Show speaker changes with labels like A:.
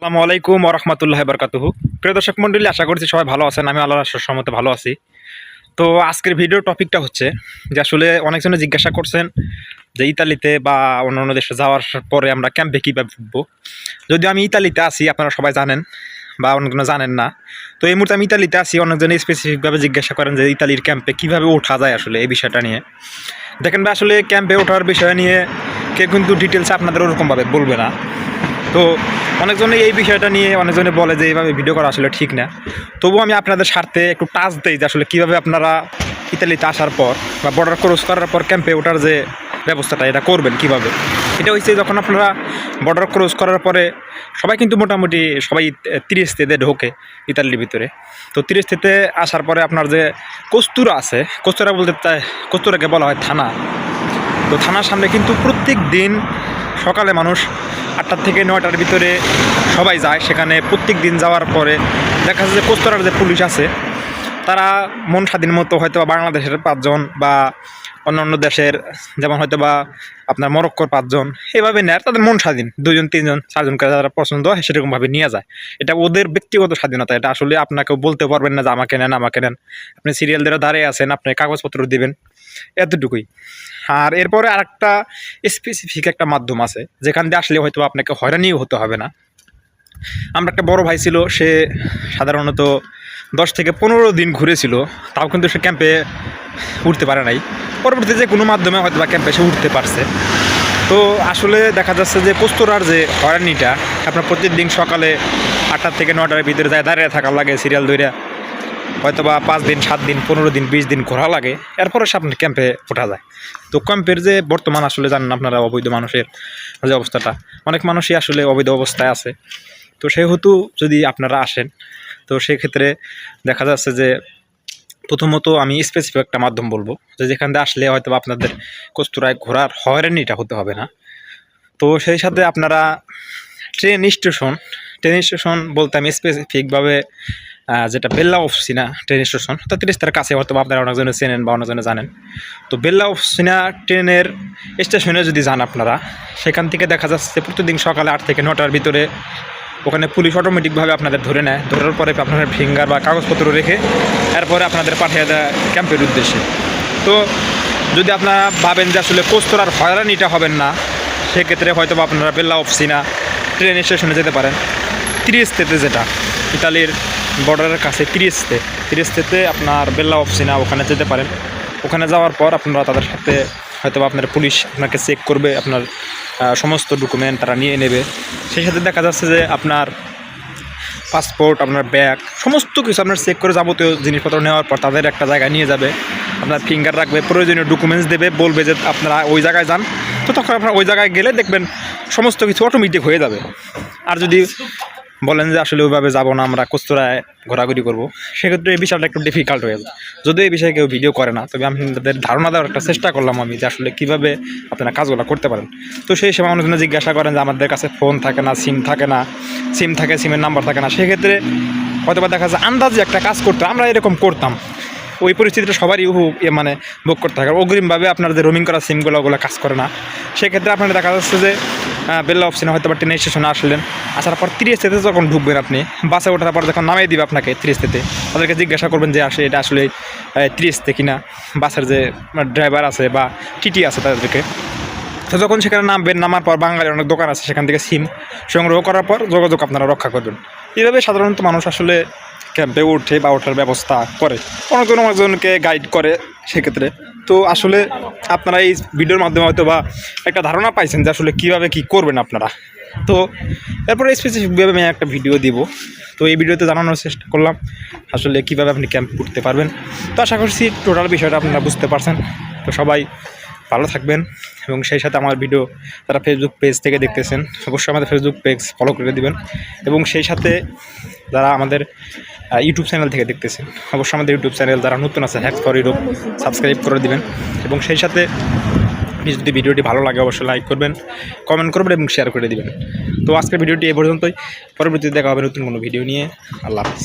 A: আসসালামু আলাইকুম ওরহমতুল্লাহ বরকাতুহু। প্রিয় দর্শক মণ্ডলী আশা করছি সবাই ভালো আছেন। আমি আল্লাহ সম্মতে ভালো আছি। তো আজকের ভিডিও টপিকটা হচ্ছে যে আসলে অনেকজনে জিজ্ঞাসা করছেন যে ইতালিতে বা অন্যান্য দেশে যাওয়ার পরে আমরা ক্যাম্পে কীভাবে উঠবো যদি আমি ইতালিতে আসি আপনারা সবাই জানেন বা অনেকজনে জানেন না। তো এই মুহূর্তে আমি ইতালিতে আসি অনেকজনে স্পেসিফিকভাবে জিজ্ঞাসা করেন যে ইতালির ক্যাম্পে কীভাবে ওঠা যায় আসলে এই বিষয়টা নিয়ে। দেখেন ভাই, আসলে ক্যাম্পে ওঠার বিষয় নিয়ে কেউ কিন্তু ডিটেলস আপনাদের ওরকমভাবে বলবে না। তো অনেকজনে এই বিষয়টা নিয়ে অনেকজনে বলে যে এইভাবে ভিডিও করা আসলে ঠিক না। তবুও আমি আপনাদের স্বার্থে একটু টাচ দেই যে আসলে কীভাবে আপনারা ইতালিতে আসার পর বা বর্ডার ক্রস করার পর ক্যাম্পে ওঠার যে ব্যবস্থাটা, এটা করবেন কীভাবে? এটা হচ্ছে যখন আপনারা বর্ডার ক্রস করার পরে সবাই কিন্তু মোটামুটি সবাই তিরিশ তেতে ঢোকে ইতালির ভিতরে। তো তিরিশ তেতে আসার পরে আপনার যে কস্তুরা আছে, কস্তুরা বলতে কস্তুরাকে বলা হয় থানা। তো থানার সামনে কিন্তু প্রত্যেক দিন সকালে মানুষ আটটার থেকে নয়টার ভিতরে সবাই যায়। সেখানে প্রত্যেক দিন যাওয়ার পরে দেখা যাচ্ছে যে কোস্তরার যে পুলিশ আছে, তারা মন স্বাধীন মতো হয়তো বাংলাদেশের পাঁচজন বা অন্যান্য দেশের যেমন হয়তো বা আপনার মরক্কোর পাঁচজন এভাবে নেয় তাদের মন স্বাধীন। দুজন তিনজন, চারজনকে যারা পছন্দ হয় সেরকমভাবে নিয়ে যায়। এটা ওদের ব্যক্তিগত স্বাধীনতা, এটা আসলে আপনাকেও বলতে পারবেন না যে আমাকে নেন আমাকে নেন। আপনি সিরিয়াল ধরে দাঁড়িয়ে আছেন, আপনি কাগজপত্র দিবেন এতটুকুই। আর এরপরে আরেকটা স্পেসিফিক একটা মাধ্যম আছে, যেখান দিয়ে আসলে হয়তো আপনাকে হয়রানিও হতে হবে না। আমরা একটা বড় ভাই ছিল, সে সাধারণত দশ থেকে পনেরো দিন ঘুরেছিল, তাও কিন্তু সে ক্যাম্পে উঠতে পারে নাই। পরবর্তীতে যে কোনো মাধ্যমে হয়তো বা ক্যাম্পে সে উঠতে পারছে। তো আসলে দেখা যাচ্ছে যে কস্তরার যে হয়রানিটা, আপনার প্রত্যেকদিন সকালে আটটার থেকে নটার ভিতরে যায়, দাঁড়িয়ে থাকা লাগে সিরিয়াল ধরে হয়তো বা পাঁচ দিন, সাত দিন, পনেরো দিন, বিশ দিন ঘোরা লাগে। এরপরে সে আপনার ক্যাম্পে ওঠা যায়। তো ক্যাম্পের যে বর্তমান আসলে জানেন আপনারা অবৈধ মানুষের যে অবস্থাটা, অনেক মানুষই আসলে অবৈধ অবস্থায় আছে। তো সেহেতু যদি আপনারা আসেন, তো সেক্ষেত্রে দেখা যাচ্ছে যে প্রথমত আমি স্পেসিফিক একটা মাধ্যম বলব, যে যেখান থেকে আসলে হয়তো আপনাদের কস্তুরায় ঘোরার হয়রানিটা হতে হবে না। তো সেই সাথে আপনারা ট্রেন স্টেশন ট্রেন স্টেশন বলতে আমি স্পেসিফিকভাবে যেটা বেল্লা অফসিনা ট্রেন স্টেশন তো তিরিশটার কাছে হয়তো আপনারা অনেকজনে চেনেন বা অনেকজনে জানেন। তো বেল্লা অফসিনা ট্রেনের স্টেশনে যদি যান আপনারা, সেখান থেকে দেখা যাচ্ছে প্রতিদিন সকালে আট থেকে নটার ভিতরে ওখানে পুলিশ অটোমেটিকভাবে আপনাদের ধরে নেয়। ধরার পরে আপনাদের ফিঙ্গার বা কাগজপত্র রেখে এরপরে আপনাদের পাঠিয়ে দেয় ক্যাম্পের উদ্দেশ্যে। তো যদি আপনারা ভাবেন যে আসলে কোস্তরার হয়রানিটা হবেন না, সেক্ষেত্রে হয়তো আপনারা বেল্লা অফসিনা ট্রেন স্টেশনে যেতে পারেন। তিরিস্তেতে যেটা, ইতালির বর্ডারের কাছে তিরিস্তে তিরিস্তেতে আপনার বেল্লা অফসিনা ওখানে যেতে পারেন। ওখানে যাওয়ার পর আপনারা তাদের সাথে হয়তো আপনার পুলিশ আপনাকে চেক করবে, আপনার সমস্ত ডকুমেন্ট তারা নিয়ে নেবে। সেই সাথে দেখা যাচ্ছে যে আপনার পাসপোর্ট আপনার ব্যাগ সমস্ত কিছু আপনার চেক করে যাবতীয় জিনিসপত্র নেওয়ার পর তাদের একটা জায়গায় নিয়ে যাবে। আপনার ফিঙ্গার রাখবে, প্রয়োজনীয় ডকুমেন্টস দেবে, বলবে যে আপনারা ওই জায়গায় যান। তো তখন আপনারা ওই জায়গায় গেলে দেখবেন সমস্ত কিছু অটোমেটিক হয়ে যাবে। আর যদি বলেন যে আসলে ওইভাবে যাব না, আমরা কস্তুরায় ঘোরাঘুরি করব। সেক্ষেত্রে এই বিষয়টা একটু ডিফিকাল্ট হয়ে যায় যদিও এই বিষয়ে কেউ ভিডিও করে না, তবে আমি তাদের ধারণা দেওয়ার একটা চেষ্টা করলাম আমি যে আসলে কীভাবে আপনারা কাজগুলো করতে পারেন। তো সেই সময় অনেকজনে জিজ্ঞাসা করেন যে আমাদের কাছে ফোন থাকে না সিম থাকে না সিম থাকে সিমের নাম্বার থাকে না। সেক্ষেত্রে হয়তো দেখা যায় আন্দাজে একটা কাজ করতে, আমরা এরকম করতাম। ওই পরিস্থিতিটা সবারই মানে ভোগ করতে থাকে অগ্রিমভাবে আপনার যে রোমিং করা সিমগুলো ওগুলো কাজ করে না। সেক্ষেত্রে আপনার দেখা যাচ্ছে যে বেল্লা অপশনে হয়তো বা ট্রেন স্টেশনে আসলেন। আসার পর তিরিশতেতে যখন ঢুকবেন আপনি, বাসে ওঠার পর যখন নামিয়ে দিবে আপনাকে তিরিশতেতে তাদেরকে জিজ্ঞাসা করবেন যে আসলে এটা আসলে তিরিশতে কিনা। বাসের যে ড্রাইভার আছে বা টিটি আছে তাদেরকে। তো যখন সেখানে নামবেন, নামার পর বাঙালির অনেক দোকান আছে, সেখান থেকে সিম সংগ্রহ করার পর যোগাযোগ আপনারা রক্ষা করবেন। এইভাবে সাধারণত মানুষ আসলে ক্যাম্পে ওঠে বা ওঠার ব্যবস্থা করে। অনেকজন, অনেকজনকে গাইড করে সেক্ষেত্রে। তো আসলে আপনারা এই ভিডিওর মাধ্যমে হয়তো বা একটা ধারণা পাইছেন যে আসলে কীভাবে কী করবেন আপনারা। তো এরপরে স্পেসিফিকভাবে আমি একটা ভিডিও দিব। তো এই ভিডিওতে জানানোর চেষ্টা করলাম আসলে কীভাবে আপনি ক্যাম্প করতে পারবেন। তো আশা করছি টোটাল বিষয়টা আপনারা বুঝতে পারছেন। তো সবাই ভালো থাকবেন। এবং সেই সাথে আমার ভিডিও তারা ফেসবুক পেজ থেকে দেখতেছেন। অবশ্যই আমাদের ফেসবুক পেজ ফলো করে দিবেন। এবং সেই সাথে যারা আমাদের ইউটিউব চ্যানেল থেকে দেখতেছেন, অবশ্যই আমাদের ইউটিউব চ্যানেল যারা নতুন আছে হ্যাক্স ফর ইউটিউব সাবস্ক্রাইব করে দিবেন। এবং সেই সাথে যদি ভিডিওটি ভালো লাগে, অবশ্যই লাইক করবেন কমেন্ট করবেন এবং শেয়ার করে দিবেন। তো আজকের ভিডিওটি এ পর্যন্তই। পরবর্তীতে দেখা হবে নতুন কোনো ভিডিও নিয়ে। আল্লাহ হাফিজ।